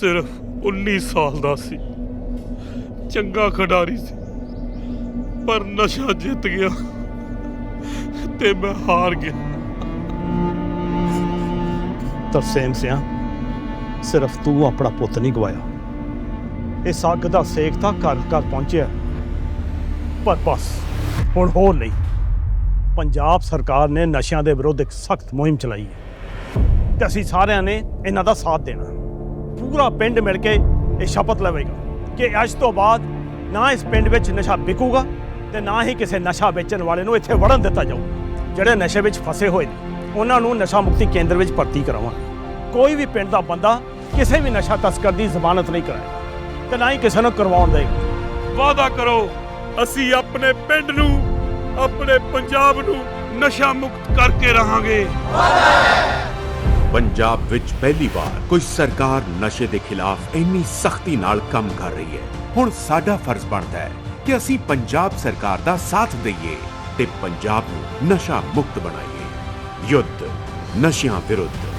ਸਿਰਫ 19 ਸਾਲ ਦਾ ਸੀ। ਚੰਗਾ ਖਿਡਾਰੀ ਸੀ। ਪਰ ਨਸ਼ਾ ਜਿੱਤ ਗਿਆ ਤੇ ਮੈਂ ਹਾਰ ਗਿਆ। ਤਰਸੇਮ ਸਿਆ, ਸਿਰਫ ਤੂੰ ਆਪਣਾ ਪੁੱਤ ਨਹੀਂ ਗਵਾਇਆ। ਇਸ ਅੱਗ ਦਾ ਸੇਕ ਤਾਂ ਘਰ ਘਰ ਪਹੁੰਚਿਆ। ਪਰ ਬਸ, ਹੁਣ ਹੋਰ ਨਹੀਂ। ਪੰਜਾਬ ਸਰਕਾਰ ਨੇ ਨਸ਼ਿਆਂ ਦੇ ਵਿਰੁੱਧ ਇੱਕ ਸਖਤ ਮੁਹਿੰਮ ਚਲਾਈ ਹੈ ਤੇ ਅਸੀਂ ਸਾਰਿਆਂ ਨੇ ਇਹਨਾਂ ਦਾ ਸਾਥ ਦੇਣਾ। ਪੂਰਾ ਪਿੰਡ ਮਿਲ ਕੇ ਇਹ ਸ਼ਪਥ ਲਵੇਗਾ ਕਿ ਅੱਜ ਤੋਂ ਬਾਅਦ ਨਾ ਇਸ ਪਿੰਡ ਵਿੱਚ ਨਸ਼ਾ ਵਿਕੂਗਾ ਤੇ ਨਾ ਹੀ ਕਿਸੇ ਨਸ਼ਾ ਵੇਚਣ ਵਾਲੇ ਨੂੰ ਇੱਥੇ ਵੜਨ ਦਿੱਤਾ ਜਾਊ। ਜਿਹੜੇ ਨਸ਼ੇ ਵਿੱਚ ਫਸੇ ਹੋਏ ਨੇ ਉਹਨਾਂ ਨੂੰ ਨਸ਼ਾ ਮੁਕਤੀ ਕੇਂਦਰ ਵਿੱਚ ਭਰਤੀ ਕਰਾਵਾਂਗੇ। ਕੋਈ ਵੀ ਪਿੰਡ ਦਾ ਬੰਦਾ ਕਿਸੇ ਵੀ ਨਸ਼ਾ ਤਸਕਰ ਦੀ ਜ਼ਮਾਨਤ ਨਹੀਂ ਕਰਾਏਗਾ ਤੇ ਨਾ ਹੀ ਕਿਸੇ ਨੂੰ ਕਰਵਾਉਣ ਦੇਗਾ ਵਾਅਦਾ ਕਰੋ ਅਸੀਂ ਆਪਣੇ ਪਿੰਡ ਨੂੰ ਆਪਣੇ ਪੰਜਾਬ ਨੂੰ ਨਸ਼ਾ ਮੁਕਤ ਕਰਕੇ ਰਹਾਂਗੇ। ਪੰਜਾਬ ਵਿੱਚ ਪਹਿਲੀ ਵਾਰ ਕੋਈ ਸਰਕਾਰ ਨਸ਼ੇ ਦੇ ਖਿਲਾਫ ਇੰਨੀ ਸਖਤੀ ਨਾਲ ਕੰਮ ਕਰ ਰਹੀ ਹੈ। ਹੁਣ ਸਾਡਾ ਫਰਜ਼ ਬਣਦਾ ਹੈ ਕਿ ਅਸੀਂ ਪੰਜਾਬ ਸਰਕਾਰ ਦਾ ਸਾਥ ਦਈਏ ਤੇ ਪੰਜਾਬ ਨੂੰ ਨਸ਼ਾ ਮੁਕਤ ਬਣਾਈਏ। ਯੁੱਧ, ਨਸ਼ਿਆਂ ਵਿਰੁੱਧ।